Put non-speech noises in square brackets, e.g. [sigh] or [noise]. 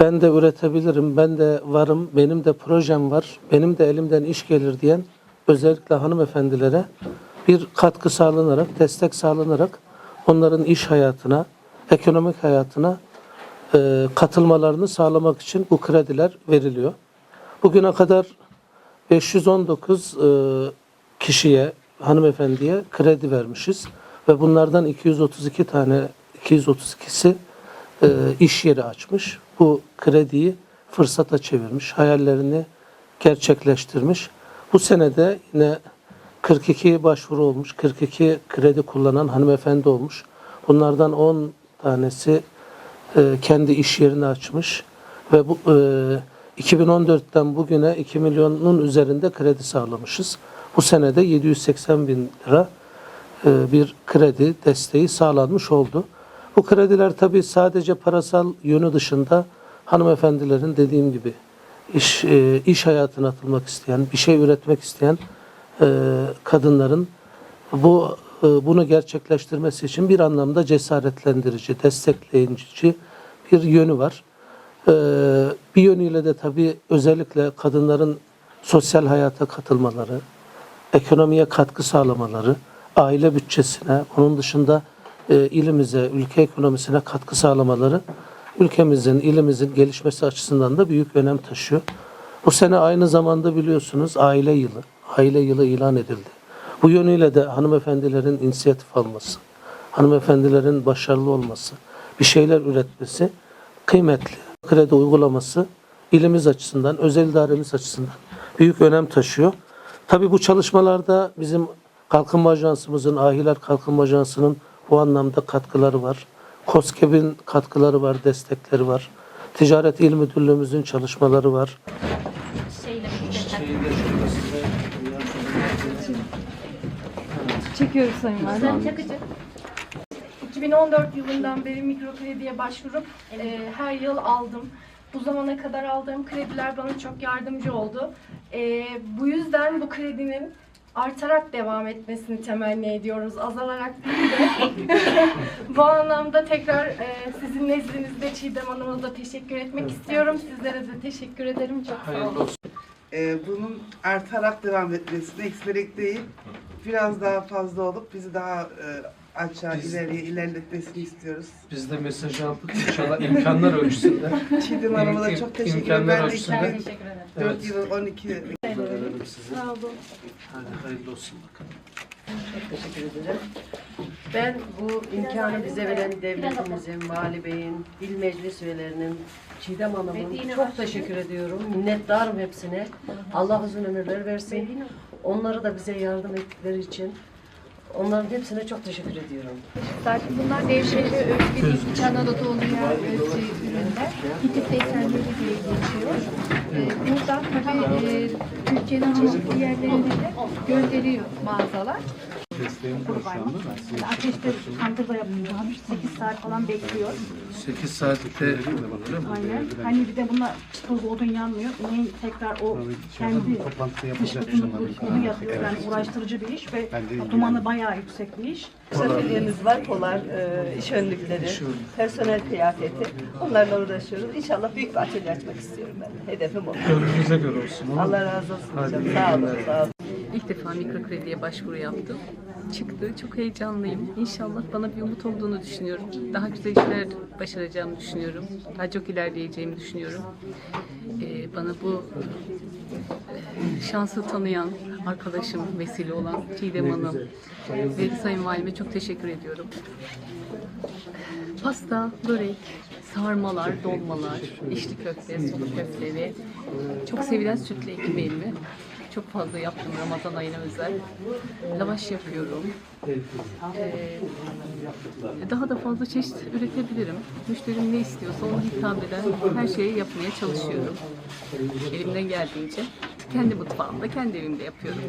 ben de üretebilirim, ben de varım, benim de projem var, benim de elimden iş gelir diyen özellikle hanımefendilere bir katkı sağlanarak, destek sağlanarak onların iş hayatına, ekonomik hayatına e, katılmalarını sağlamak için bu krediler veriliyor. Bugüne kadar 519 e, kişiye, hanımefendiye kredi vermişiz ve bunlardan 232 tane 232'si e, iş yeri açmış. Bu krediyi fırsata çevirmiş, hayallerini gerçekleştirmiş. Bu senede yine 42 başvuru olmuş, 42 kredi kullanan hanımefendi olmuş. Bunlardan 10 tanesi e, kendi iş yerini açmış ve bu e, 2014'ten bugüne 2 milyonun üzerinde kredi sağlamışız. Bu senede 780 bin lira e, bir kredi desteği sağlanmış oldu. Bu krediler tabii sadece parasal yönü dışında hanımefendilerin dediğim gibi iş e, iş hayatına atılmak isteyen, bir şey üretmek isteyen e, kadınların bu e, bunu gerçekleştirmesi için bir anlamda cesaretlendirici, destekleyici bir yönü var. E, bir yönüyle de tabii özellikle kadınların sosyal hayata katılmaları, ekonomiye katkı sağlamaları, aile bütçesine, onun dışında e, ilimize, ülke ekonomisine katkı sağlamaları ülkemizin, ilimizin gelişmesi açısından da büyük önem taşıyor. Bu sene aynı zamanda biliyorsunuz aile yılı, aile yılı ilan edildi. Bu yönüyle de hanımefendilerin inisiyatif alması, hanımefendilerin başarılı olması, bir şeyler üretmesi kıymetli. Kredi uygulaması ilimiz açısından, özel idaremiz açısından büyük önem taşıyor. Tabii bu çalışmalarda bizim Kalkınma Ajansımızın, Ahiler Kalkınma Ajansı'nın bu anlamda katkıları var. KOSGEB'in katkıları var, destekleri var. Ticaret İl Müdürlüğümüzün çalışmaları var. Şeyle birlikte. Çekiyoruz Sayın Valim. Sen çakıcı. 2014 yılından beri mikro krediye başvurup e, her yıl aldım. Bu zamana kadar aldığım krediler bana çok yardımcı oldu. E, bu yüzden bu kredinin artarak devam etmesini temenni ediyoruz. Azalarak. [laughs] Bu anlamda tekrar e, sizin nezdinizde Çiğdem Hanım'a da teşekkür etmek evet. istiyorum. Sizlere de teşekkür ederim. Çok sağ olun. Ee, bunun artarak devam etmesini eksilerek değil, biraz daha fazla olup bizi daha e, aşağı biz, ileriye ilerletmesini istiyoruz. Biz de mesaj aldık. İnşallah imkanlar ölçüsünde. Çiğdem Hanım'a da çok teşekkür ederim. Ben de 2004 evet. yılı 12 da verelim size. Sağ olun. Hadi hayırlı olsun bakalım. Çok teşekkür ederim. Ben bu imkanı bize veren devletimizin, vali beyin, il meclis üyelerinin, Çiğdem Hanım'ın çok teşekkür ediyorum. Minnettarım hepsine. Allah uzun ömürler versin. Onlara da bize yardım ettikleri için Onların hepsine çok teşekkür ediyorum. Zaten bunlar Devşehir'e özgü değil, İç Anadolu'ya özgü ürünler. 2.87 diye geçiyor. Tabii e, Türkiye'nin çeşitli yerlerine de gönderiyor mağazalar. Ateşte tandırda yapılmış. 8 saat falan bekliyor. 8 saatte? Aynen. Hani bir de bunlar çıtır odun yanmıyor. Neyin tekrar o kendi dış odunu, onu yapıyor. Yani uğraştırıcı bir iş ve dumanı bayağı yüksek bir iş. Misafirlerimiz var, polar, e, iş önlükleri, personel kıyafeti. Onlarla uğraşıyoruz. İnşallah büyük bir atölye açmak istiyorum ben. Hedefim o. Gönlünüze göre olsun. Allah razı olsun hocam. Sağ olun, sağ olun. İlk defa mikro krediye başvuru yaptım. Çıktı. Çok heyecanlıyım. İnşallah bana bir umut olduğunu düşünüyorum. Daha güzel işler başaracağımı düşünüyorum. Daha çok ilerleyeceğimi düşünüyorum. Ee, bana bu e, şansı tanıyan arkadaşım, vesile olan Çiğdem Hanım ve Sayın Valime çok teşekkür ediyorum. Pasta, börek, sarmalar, dolmalar, içli köfte, sulu köfte ve çok sevilen sütlü ekmeğimi çok fazla yaptım Ramazan ayına özel. Lavaş yapıyorum. Ee, daha da fazla çeşit üretebilirim. Müşterim ne istiyorsa ona hitap eden her şeyi yapmaya çalışıyorum. Elimden geldiğince kendi mutfağımda, kendi evimde yapıyorum.